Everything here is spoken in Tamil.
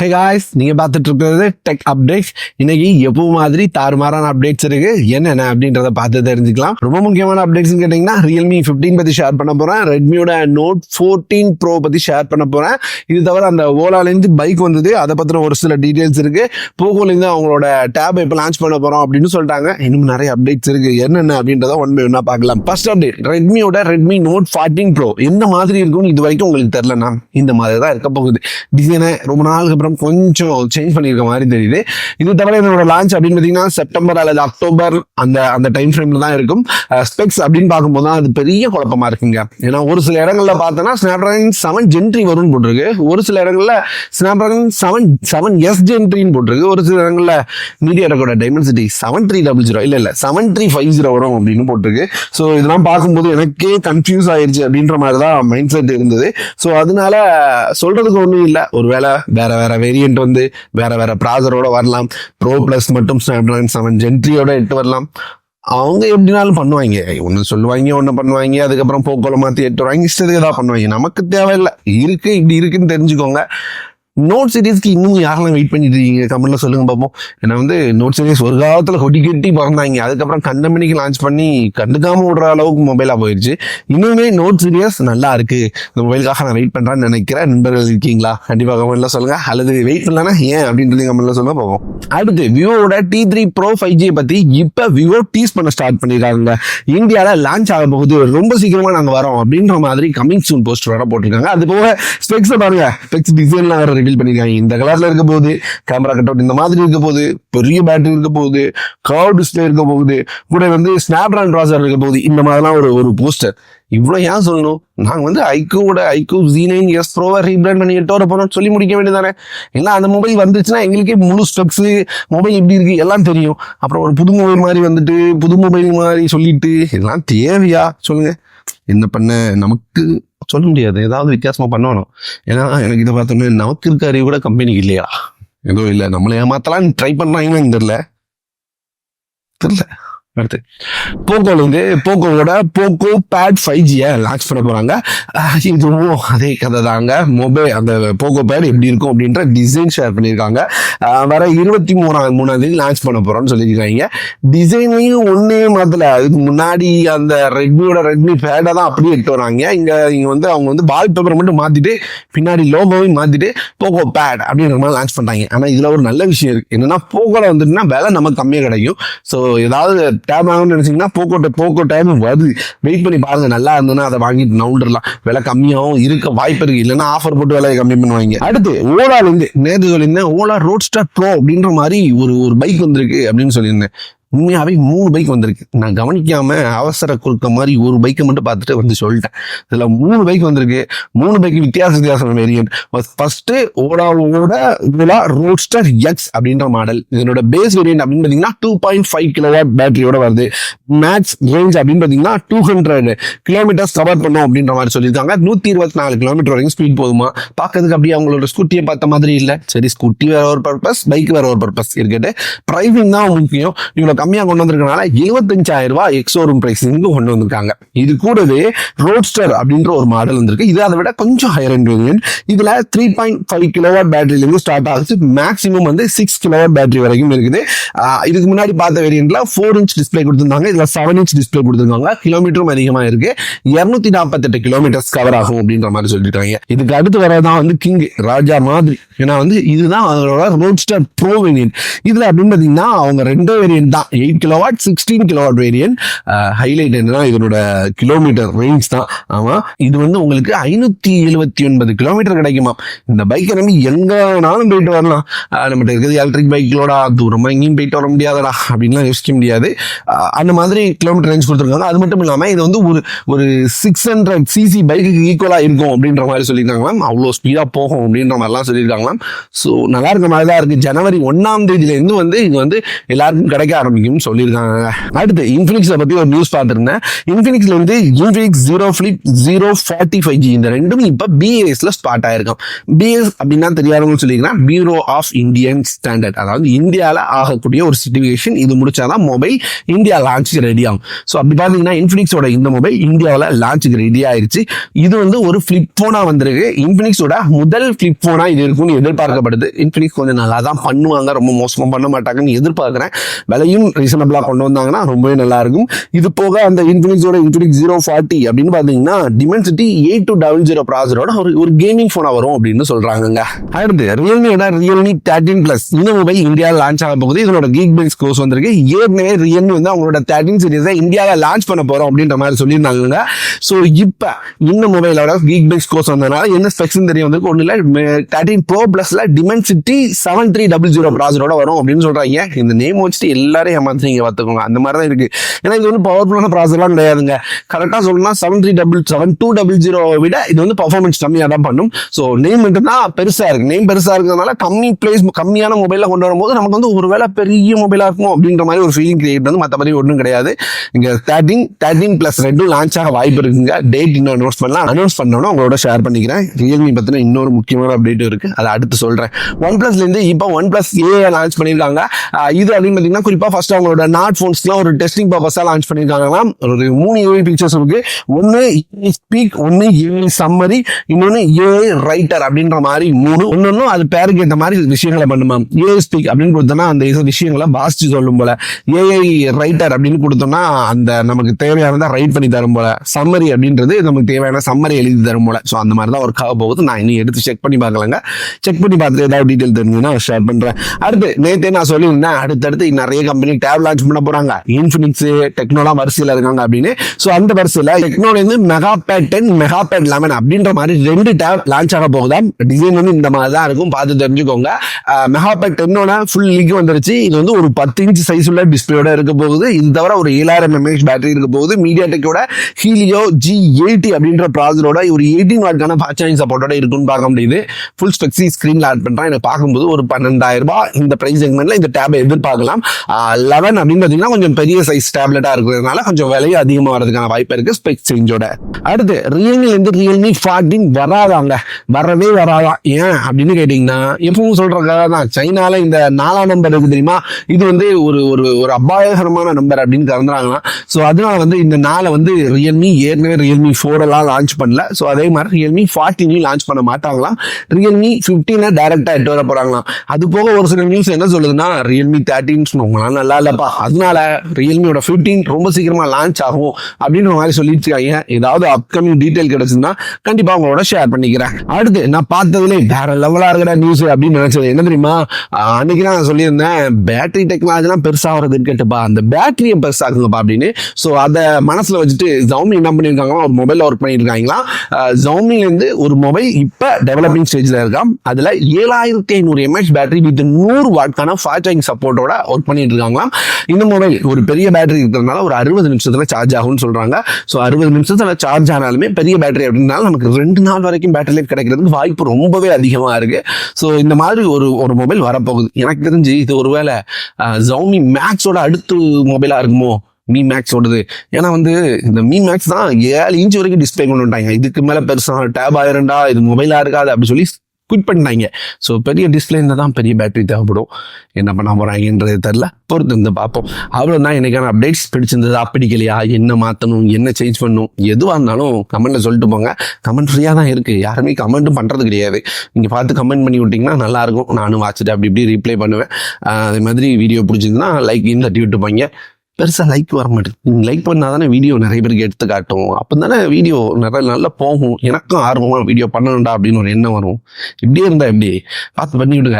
ஹே காய்ஸ் நீங்கள் பார்த்துட்டு இருக்கிறது டெக் அப்டேட்ஸ் இன்னைக்கு எப்போ மாதிரி தாறுமாறான அப்டேட்ஸ் இருக்கு என்னென்ன அப்படின்றத பார்த்து தெரிஞ்சுக்கலாம். ரொம்ப முக்கியமான அப்டேட்ஸ் கேட்டீங்கன்னா ரியல்மி 15 பத்தி ஷேர் பண்ண போறேன். ரெட்மியோட நோட் 14 ப்ரோ பத்தி ஷேர் பண்ண போறேன். இது தவிர அந்த ஓலாலேருந்து பைக் வந்தது. அதை பற்றின ஒரு சில டீடைல்ஸ் இருக்கு. போகோலேருந்து அவங்களோட டேப் இப்போ லான்ச் பண்ண போறோம் அப்படின்னு சொல்லிட்டாங்க. இன்னும் நிறைய அப்டேட்ஸ் இருக்கு. என்னென்ன அப்படின்றத ஒன் பை ஒன்னா பார்க்கலாம். ஃபர்ஸ்ட் அப்டேட் ரெட்மியோட ரெட்மி நோட் 14 ப்ரோ எந்த மாதிரி இருக்கும்னு இது வரைக்கும் உங்களுக்கு தெரியலண்ணா. இந்த மாதிரி தான் இருக்க போகுது. டிசைனை ரொம்ப நாளுக்கு அப்புறம் கொஞ்சம் சேஞ்ச் பண்ணியிருக்க மாதிரி தெரியுது. இது தவிர இதோட லான்ச் அப்படின்னு பார்த்தீங்கன்னா செப்டம்பர் அல்லது அக்டோபர் அந்த அந்த டைம் ஃப்ரேம்ல தான் இருக்கும். ஸ்பெக்ஸ் அப்படின்னு பார்க்கும்போது தான் அது பெரிய குழப்பமா இருக்குங்க. ஏன்னா ஒரு சில இடங்கள்ல பார்த்தோன்னா ஸ்னாப்டிராகன் செவன் ஜென்ட்ரி வரும்னு போட்டிருக்கு. ஒரு சில இடங்கள்ல ஸ்னாப்டிராகன் செவன் செவன் எஸ் ஜென்ட்ரின்னு போட்டிருக்கு. ஒரு சில இடங்கள்ல ரெக்கோட Dimensity seven three double zero இல்லை இல்லை செவன் த்ரீ ஃபைவ் ஜீரோ வரும் அப்படின்னு போட்டிருக்கு. ஸோ இதெல்லாம் பார்க்கும்போது எனக்கே கன்ஃபியூஸ் ஆயிடுச்சு அப்படின்ற மாதிரி தான் மைண்ட் செட் இருந்தது. ஸோ அதனால சொல்றதுக்கு ஒன்றும் இல்லை. ஒருவேளை வேற வேற வேரியன்ட் வந்து வேற வேற ப்ராசரோட வரலாம். ப்ரோ ப்ளஸ் மட்டும் ஸ்னாப்ட்ராகன் செவன் ஜென்ட்ரியோட எட்டு வரலாம். அவங்க எப்படினாலும் பண்ணுவாங்க. ஒன்று சொல்லுவாங்க ஒன்று பண்ணுவாங்க. அதுக்கப்புறம் போக்கோல மாற்றி எட்டு வருவாங்க. இஷ்டத்துக்கு ஏதாவது பண்ணுவாங்க. நமக்கு தேவையில்லை. இருக்கு இப்படி இருக்குன்னு தெரிஞ்சுக்கோங்க. நோட் சீரிஸ்க்கு இன்னும் யாரெல்லாம் வெயிட் பண்ணிட்டு இருக்கீங்க? கமெண்ட்ல சொல்லுங்க பார்ப்போம் ஏன்னா வந்து நோட் சீரிஸ் ஒரு காலத்தில் கொடி கட்டி பறந்தாங்க. அதுக்கப்புறம் கண்டமணிக்கு லான்ச் பண்ணி கண்டுக்காம விடுற அளவுக்கு மொபைலாக போயிடுச்சு இன்னுமே நோட் சீரியஸ் நல்லா இருக்கு. இந்த மொபைலுக்காக நான் வெயிட் பண்ணுறேன்னு நினைக்கிறேன். நண்பர்கள் இருக்கீங்களா? கண்டிப்பாக கமெண்ட்ல சொல்லுங்க. அல்லது வெயிட் பண்ணலன்னா ஏன் அப்படின்றது கமெண்ட்ல சொல்லுங்க பார்ப்போம் அடுத்து விவோட T three pro five G பத்தி இப்போ விவோ டீஸ் பண்ண ஸ்டார்ட் பண்ணிருக்காங்க. இந்தியாவில் லான்ச் ஆக போகுது. ரொம்ப சீக்கிரமா நாங்கள் வரோம் அப்படின்ற மாதிரி கமிங் சூன் போஸ்டர் வர போட்டிருக்காங்க. அது போக ஸ்பெக்ஸ் பாருங்க. ஸ்பெக்ஸ் டிசைன்லாம் வேற பண்ணியிருக்காங்க இந்த கலரில் இருக்க போகுது கேமரா கட் அவுட் இந்த மாதிரி இருக்க போகுது பெரிய பேட்டரி இருக்க போகுது கர்வ் டிஸ்பிளே இருக்க போகுது கூட வந்து ஸ்னாப்டிராகன் ப்ராசர் இருக்க போகுது. இந்த மாதிரிலாம் ஒரு ஒரு போஸ்டர் இவ்வளோ ஏன் சொல்லணும்? நாங்கள் வந்து ஐக்கூட ஐக்கூ ஜி நைன் எஸ் ப்ரோவை ரீபிராண்ட் பண்ணி எட்டு வர சொல்லி முடிக்க வேண்டியதானே ஏன்னா அந்த மொபைல் வந்துச்சுன்னா எங்களுக்கே முழு ஸ்டெப்ஸு மொபைல் எப்படி இருக்குது எல்லாம் தெரியும். அப்புறம் ஒரு புது மொபைல் மாதிரி வந்துட்டு புது மொபைல் மாதிரி சொல்லிட்டு இதெல்லாம் தேவையா? சொல்லுங்கள் என்ன பண்ண? நமக்கு சொல்ல முடியாது. ஏதாவது வித்தியாசமாக பண்ணணும். ஏன்னா எனக்கு இதை பார்த்தோன்னே நமக்கு இருக்க அறிவு கூட கம்பெனிக்கு இல்லையா? எதுவும் இல்லை. நம்மளை ஏமாத்தலாம் ட்ரை பண்ணாங்கன்னு தெரியல. தெரில அடுத்து. போக்கோல வந்து போக்கோவோட போக்கோ பேட் ஃபைவ் ஜியை லான்ச் பண்ண போகிறாங்க அஹ் இதுவும் அதே கதை தாங்க. மொபைல் அந்த போக்கோ பேட் எப்படி இருக்கும் அப்படின்ற டிசைன் ஷேர் பண்ணியிருக்காங்க. வர இருபத்தி மூணாம் மூணாம் தேதி லான்ச் பண்ண போகிறோம்னு சொல்லியிருக்காங்க. டிசைனையும் ஒன்றே மாற்றல அதுக்கு முன்னாடி அந்த ரெட்மியோட ரெட்மி பேடை தான் அப்படியே எடுத்து வராங்க. இங்கே இங்கே வந்து அவங்க வந்து வால் பேப்பரை மட்டும் மாற்றிட்டு பின்னாடி லோகோவையும் மாற்றிட்டு போக்கோ பேட் அப்படின்ற மாதிரி லான்ச் பண்ணுறாங்க ஆனால் இதில் ஒரு நல்ல விஷயம் இருக்குது என்னென்னா போக்கோவில் வந்துட்டுனா விலை நமக்கு கம்மியாக கிடைக்கும். ஸோ ஏதாவது டேப் வாங்கணும்னு நினைச்சீங்கன்னா போக்கோ போக்கோ டைம் வருது. வெயிட் பண்ணி பாருங்க. நல்லா இருந்ததுன்னா அதை வாங்கிட்டு நவுண்டர்லாம். விலை கம்மியாகவும் இருக்க வாய்ப்பு இருக்கு. இல்லைன்னா ஆஃபர் போட்டு விலையை கம்மி பண்ணுவாங்க. அடுத்து ஓலாலேருந்து நேற்று சொல்லியிருந்தேன் ஓலா ரோட்ஸ்டர் ப்ரோ அப்படின்ற மாதிரி ஒரு ஒரு பைக் வந்திருக்கு அப்படின்னு சொல்லியிருந்தேன். உண்மையாகவே மூணு பைக் வந்திருக்கு. நான் கவனிக்காம அவசர குறுக்க மாதிரி ஒரு பைக்கை மட்டும் பார்த்துட்டு வந்து சொல்லிட்டேன். இதுல மூணு பைக் வந்திருக்கு. மூணு பைக் வித்தியாச வித்தியாசம் வேரியன்ட் ஃபர்ஸ்ட் ஓடாவோட ஓலா ரோட்ஸ்டர் எக்ஸ் அப்படின்ற மாடல் இதனோட பேஸ் வேரியன்ட் அப்படின்னு பார்த்தீங்கன்னா டூ பாயிண்ட் ஃபைவ் கிலோவாட் பேட்டரியோட வருது. மேக்ஸ் ரேஞ்ச் அப்படின்னு பார்த்தீங்கன்னா டூ ஹண்ட்ரட் கிலோமீட்டர்ஸ் கவர் பண்ணும் அப்படின்ற மாதிரி சொல்லியிருக்காங்க. நூற்றி இருபத்தி நாலு கிலோமீட்டர் வரைக்கும் ஸ்பீட் போதுமா? பார்க்கறதுக்கு அப்படியே அவங்களோட ஸ்கூட்டியை பார்த்த மாதிரி இல்லை. சரி ஸ்கூட்டி வேற ஒரு பர்பஸ் பைக் வேற ஒரு பர்பஸ் இருக்கட்டு ப்ரைவிங் தான் முக்கியம். இவ்வளோ கம்மியாக கொண்டு வந்திருக்கனால எழுபத்தஞ்சாயிரம் ரூபாய் எக்ஸோரூம் ப்ரைஸிங்கு கொண்டு வந்திருக்காங்க. இது கூடவே ரோட்ஸ்டர் அப்படின்ற ஒரு மாடல் வந்திருக்கு. இது அதை விட கொஞ்சம் ஹையர் அண்ட் வேரியன்ட் இதுல த்ரீ பாயிண்ட் ஃபைவ் கிலோவாட் பேட்டரியிலிருந்து ஸ்டார்ட் ஆகுது. மேக்ஸிமம் வந்து சிக்ஸ் கிலோவாட் பேட்டரி வரைக்கும் இருக்குது. இதுக்கு முன்னாடி பார்த்த வேரியன்ட்ல ஃபோர் இன்ச் டிஸ்பிளே கொடுத்துருந்தாங்க. இதுல செவன் இன்ச் டிஸ்பிளே கொடுத்துருக்காங்க. கிலோமீட்டரும் அதிகமாக இருக்கு. இருநூத்தி நாற்பத்தெட்டு கிலோமீட்டர்ஸ் கவர் ஆகும் அப்படின்ற மாதிரி சொல்லிட்டாங்க இதுக்கு அடுத்து வரதான் வந்து கிங் ராஜா மாதிரி. ஏன்னா வந்து இதுதான் அவங்களோட ரோட்ஸ்டர் ப்ரோ வேரியன்ட் இதுல அப்படின்னு பார்த்தீங்கன்னா அவங்க ரெண்டே வேரியன்ட் தான். Eight kilowatt sixteen kilowatt variant highlight என்னன்னா இதனோட கிலோமீட்டர் ரேஞ்ச் தான். ஆமாம் இது வந்து உங்களுக்கு ஐநூற்றி எழுபத்தி ஒன்பது கிலோமீட்டர் கிடைக்குமா இந்த பைக்கை நம்பி எங்கேனாலும் போயிட்டு வரலாம். நம்மகிட்ட இருக்கிறது எலக்ட்ரிக் பைக்கிலோடா தூரமாக எங்கேயும் போயிட்டு வர முடியாதடா அப்படின்லாம் யோசிக்க முடியாது. அந்த மாதிரி கிலோமீட்டர் ரேஞ்ச் கொடுத்துருக்காங்க. அது மட்டும் இல்லாமல் இது வந்து ஒரு ஒரு சிக்ஸ் ஹண்ட்ரட் சிசி பைக்குக்கு ஈக்குவலாக இருக்கும் அப்படின்ற மாதிரி சொல்லியிருக்காங்களாம் அவ்வளோ ஸ்பீடாக போகும் அப்படின்ற மாதிரிலாம் சொல்லியிருக்காங்களாம் ஸோ நல்லா இருக்க மாதிரி தான் இருக்குது ஜனவரி ஒன்றாம் தேதியிலேருந்து வந்து இது வந்து எல்லாருக்கும் கிடைக்க ஆரம்பிச்சு ஆரம்பிக்கும் சொல்லியிருக்காங்க அடுத்து இன்ஃபினிக்ஸை பத்தி ஒரு நியூஸ் பார்த்திருந்தேன். இன்ஃபினிக்ஸ்ல வந்து Infinix zero flip zero forty five G இந்த ரெண்டும் இப்ப பிஏஎஸ்ல ஸ்பாட் ஆயிருக்கும். பிஎஸ் அப்படின்னா தெரியாதவங்க சொல்லிக்கிறேன் பியூரோ ஆஃப் இந்தியன் ஸ்டாண்டர்ட் அதாவது இந்தியாவில் ஆகக்கூடிய ஒரு சிச்சுவேஷன் இது முடிச்சாதான் மொபைல் இந்தியா லான்ச்சுக்கு ரெடி ஆகும். ஸோ அப்படி பார்த்தீங்கன்னா இன்ஃபினிக்ஸோட இந்த மொபைல் இந்தியாவில் லான்ச்சுக்கு ரெடி ஆயிருச்சு. இது வந்து ஒரு ஃபிளிப் போனா வந்திருக்கு. இன்ஃபினிக்ஸோட முதல் ஃபிளிப் போனா இது இருக்கும்னு எதிர்பார்க்கப்படுது. இன்ஃபினிக்ஸ் கொஞ்சம் நல்லா தான் பண்ணுவாங்க. ரொம்ப மோசமாக பண்ண மாட்டாங்கன்னு எதிர்பார்க்குறேன். விலையும் ரீசனபிளாக கொண்டு வந்தாங்கன்னா ரொம்பவே நல்லா இருக்கும் இது போக அந்த இன்ஃபினிக்ஸோட இன்ஃபினிக்ஸ் ஜீரோ ஃபார்ட்டி அப்படின்னு பார்த்தீங்கன்னா Dimensity eight two double zero ப்ராசரோட ஒரு ஒரு கேமிங் ஃபோனாக வரும் அப்படின்னு சொல்றாங்கங்க. அடுத்து ரியல்மியோட ரியல்மி தேர்ட்டின் ப்ளஸ் இந்த மொபைல் இந்தியாவில் லான்ச் ஆக போகுது. இதனோட கீக் பைஸ் கோர்ஸ் வந்திருக்கு. ஏற்கனவே ரியல்மி வந்து அவங்களோட தேர்ட்டின் சீரீஸை இந்தியாவில் லான்ச் பண்ண போறோம் அப்படின்ற மாதிரி சொல்லியிருந்தாங்க ஸோ இப்போ இந்த மொபைலோட கீக் பைஸ் கோர்ஸ் வந்ததுனால என்ன ஸ்பெக்ஸ் தெரியும் வந்து ஒன்றும் இல்லை தேர்ட்டின் ப்ரோ ப்ளஸில் Dimensity seven three double zero ப்ராசரோட வரும் அப்படின்னு சொல்றாங்க. இந்த நேம் வச்சுட்டு எல்லாரும் ஏமாத்துறீங்க பார்த்துக்கோங்க அந்த மாதிரி தான் இருக்கு. ஏன்னா இது வந்து பவர்ஃபுல்லான ப்ராசஸ்லாம் கிடையாதுங்க. கரெக்டாக சொல்லணும்னா seven three double seven two double zero விட இது வந்து பர்ஃபார்மன்ஸ் கம்மியாக தான் பண்ணும். ஸோ நேம் மட்டும்தான் பெருசாக இருக்கு. நேம் பெருசாக இருக்கிறதுனால கம்மி பிளேஸ் கம்மியான மொபைலில் கொண்டு வரும்போது நமக்கு வந்து ஒருவேளை பெரிய மொபைலாக இருக்கும் அப்படின்ற மாதிரி ஒரு ஃபீலிங் கிரியேட் வந்து மற்றபடி ஒன்றும் கிடையாது. இங்கே தேர்ட்டின் தேர்ட்டின் ப்ளஸ் ரெண்டும் லான்ச் ஆக வாய்ப்பு இருக்குங்க. டேட் இன்னும் அனௌன்ஸ் பண்ணலாம். அனௌன்ஸ் பண்ணோன்னா உங்களோட ஷேர் பண்ணிக்கிறேன். ரியல்மி பற்றின இன்னொரு முக்கியமான அப்டேட் இருக்கு. அதை அடுத்து சொல்கிறேன் ஒன் ப்ளஸ்லேருந்து இப்போ ஒன் ப்ளஸ் ஏ லான்ச் பண்ணியிருக்காங்க இது அப்படின்னு பார்த்தீங்கன்னா குறிப்பாக ஃபர்ஸ்ட் அவங்களோட நாட் ஃபோன்ஸ்லாம் ஒரு டெஸ்டிங் பர்பஸாக லான்ச் பண்ணியிருக்காங்களாம். ஒரு மூணு ஏஐ பிக்சர்ஸ் இருக்கு. ஒன்று ஸ்பீக் ஒன்று ஏஐ சம்மரி இன்னொன்று ஏஐ ரைட்டர் அப்படின்ற மாதிரி மூணு. ஒன்னொன்னும் அது பேருக்கு ஏற்ற மாதிரி விஷயங்களை பண்ணுமா ஏஐ ஸ்பீக் அப்படின்னு கொடுத்தோம்னா அந்த விஷயங்களை வாசிச்சு சொல்லும் போல. ஏஐ ரைட்டர் அப்படின்னு கொடுத்தோம்னா அந்த நமக்கு தேவையானதை ரைட் பண்ணி தரும் போல. சம்மரி அப்படின்றது நமக்கு தேவையான சம்மரி எழுதி தரும் போல. ஸோ அந்த மாதிரி தான் ஒர்க் ஆக போகுது. நான் இன்னும் எடுத்து செக் பண்ணி பார்க்கலங்க. செக் பண்ணி பார்த்துட்டு ஏதாவது டீட்டெயில் தெரிஞ்சுன்னா ஷேர் பண்ணுறேன் அடுத்து நேற்றே நான் சொல்லியிருந்தேன் அடுத்தடுத்து நிறைய கம்பெனி டேப் லான்ச் பண்ண போறாங்க. இன்ஃபினிக்ஸ் டெக்னோலாம் வரிசையில் இருக்காங்க அப்படின்னு. ஸோ அந்த வரிசையில் டெக்னோல இருந்து mega pad ten mega pad eleven அப்படின்ற மாதிரி ரெண்டு டேப் லான்ச் ஆக போகுதா. டிசைன் வந்து இந்த மாதிரி தான் இருக்கும். பார்த்து தெரிஞ்சுக்கோங்க. மெகா பேட் டென்னோட ஃபுல் லீக் வந்துருச்சு. இது வந்து ஒரு பத்து இன்ச் சைஸ் உள்ள டிஸ்பிளேயோட இருக்க போகுது. இது தவிர ஒரு ஏழாயிரம் எம்ஏஹெச் பேட்டரி இருக்க போகுது. மீடியா டெக்கோட ஹீலியோ ஜி எயிட்டி அப்படின்ற ப்ராசரோட ஒரு எயிட்டீன் வாட்கான ஃபாஸ்ட் சார்ஜிங் சப்போர்ட்டோட இருக்குன்னு பார்க்க முடியுது. ஃபுல் ஸ்பெக்ஸி ஸ்க்ரீனில் ஆட் பண்ணுறேன் எனக்கு பார்க்கும்போது ஒரு பன்னெண்டாயிரம் ரூபாய் இந்த ப்ரைஸ் செக்மெண்ட்டில் இந்த டேபை எதிர்பார்க்கலாம். லெவன் அப்படின்னு பார்த்தீங்கன்னா கொஞ்சம் பெரிய சைஸ் டேப்லெட்டாக இருக்கிறதுனால கொஞ்சம் விலையும் அதிகமாக வரதுக்கான வாய்ப்பு இருக்குது ஸ்பெக் சேஞ்சோட அடுத்து ரியல்மிலேருந்து ரியல்மி ஃபார்ட்டின் வராதாங்க. வரவே வராதான் ஏன் அப்படின்னு கேட்டிங்கன்னா எப்பவும் சொல்றதுக்காக தான். சைனாவில் இந்த நாலாம் நம்பர் இருக்குது தெரியுமா? இது வந்து ஒரு ஒரு ஒரு அபாயகரமான நம்பர் அப்படின்னு திறந்துறாங்கன்னா ஸோ அதனால வந்து இந்த நாளை வந்து ரியல்மி ஏற்கனவே ரியல்மி ஃபோர் எல்லாம் லான்ச் பண்ணல. ஸோ அதே மாதிரி ரியல்மி ஃபார்ட்டினையும் லான்ச் பண்ண மாட்டாங்களாம். ரியல்மி ஃபிஃப்டீனை டேரெக்டாக எட்டு வர போகிறாங்களாம் அது போக ஒரு சில நியூஸ் என்ன சொல்லுதுன்னா ரியல்மி தேர்ட்டின்னு சொன்னாங்களாம் நல்லா இல்லப்பா அதனால ரியல்மியோட ஃபிஃப்டீன் ரொம்ப சீக்கிரமா லான்ச் ஆகும் அப்படின்ற மாதிரி சொல்லிட்டு இருக்காங்க. ஏதாவது அப்கமிங் டீட்டெயில் கிடைச்சதுன்னா கண்டிப்பா உங்களோட ஷேர் பண்ணிக்கிறேன். அடுத்து நான் பார்த்ததுலே வேற லெவலா இருக்கிற நியூஸ் அப்படின்னு நினைச்சது. என்ன தெரியுமா? அன்னைக்கு நான் சொல்லியிருந்தேன் பேட்டரி டெக்னாலஜிலாம் பெருசா வருதுன்னு கேட்டுப்பா. அந்த பேட்டரியை பெருசாக்குங்கப்பா அப்படின்னு. ஸோ அதை மனசுல வச்சுட்டு ஜவுமி என்ன பண்ணியிருக்காங்களோ ஒரு மொபைல் ஒர்க் பண்ணிட்டு இருக்காங்களா? ஒரு மொபைல் இப்போ டெவலப்பிங் ஸ்டேஜ்ல இருக்கான் அதுல ஏழாயிரத்தி ஐநூறு எம்ஏஹெச் பேட்டரி வித் நூறு வாட்கான ஃபாஸ்ட் சார்ஜிங் சப்போர்ட்டோட ஒர்க் பண்ணிட்டு இருக்காங்க. இருக்காங்களாம் இந்த மொபைல் ஒரு பெரிய பேட்டரி இருக்கிறதுனால ஒரு அறுபது நிமிஷத்துல சார்ஜ் ஆகும்னு சொல்றாங்க. ஸோ அறுபது நிமிஷத்துல சார்ஜ் ஆனாலுமே பெரிய பேட்டரி அப்படின்னால நமக்கு ரெண்டு நாள் வரைக்கும் பேட்டரி லைஃப் கிடைக்கிறதுக்கு வாய்ப்பு ரொம்பவே அதிகமா இருக்கு. ஸோ இந்த மாதிரி ஒரு ஒரு மொபைல் வரப்போகுது. எனக்கு தெரிஞ்சு இது ஒருவேளை ஜவுமி மேக்ஸோட அடுத்து மொபைலா இருக்குமோ? மீ மேக்ஸ் ஓடுது. ஏன்னா வந்து இந்த மீ மேக்ஸ் தான் ஏழு இன்ச் வரைக்கும் டிஸ்பிளே கொண்டு வந்துட்டாங்க. இதுக்கு மேல பெருசா டேப் ஆயிருண்டா இது மொபைலா இருக்காது அப்படின்னு சொல்லி குவிட் பண்ணிட்டாங்க. ஸோ பெரிய டிஸ்பிளேல தான் பெரிய பேட்டரி தேவைப்படும். என்ன பண்ண போகிறாங்கன்றது தெரில பொறுத்து இருந்து பார்ப்போம். அவ்வளோ தான் எனக்கான அப்டேட்ஸ் பிடிச்சிருந்தது பிடிக்கலையா என்ன மாற்றணும் என்ன சேஞ்ச் பண்ணணும் எதுவாக இருந்தாலும் கமெண்ட்டில் சொல்லிட்டு போங்க. கமெண்ட் ஃப்ரீயாக தான் இருக்குது யாருமே கமெண்ட்டும் பண்ணுறது கிடையாது. நீங்கள் பார்த்து கமெண்ட் பண்ணி விட்டிங்கன்னா நல்லா இருக்கும். நானும் வாட்சிட்டு அப்படி இப்படி ரிப்ளை பண்ணுவேன். அதே மாதிரி வீடியோ பிடிச்சிருந்தா லைக் தட்டி விட்டு போங்க. பெருசாக லைக் வர மாட்டேங்குது. நீங்கள் லைக் பண்ணால் தானே வீடியோ நிறைய பேருக்கு எடுத்து காட்டும். அப்போ தானே வீடியோ நிறைய நல்லா போகும். எனக்கும் ஆர்வமாக வீடியோ பண்ணணும்டா அப்படின்னு ஒரு எண்ணம் வரும். இப்படியே இருந்தால் எப்படி? பார்த்து பண்ணி விடுங்க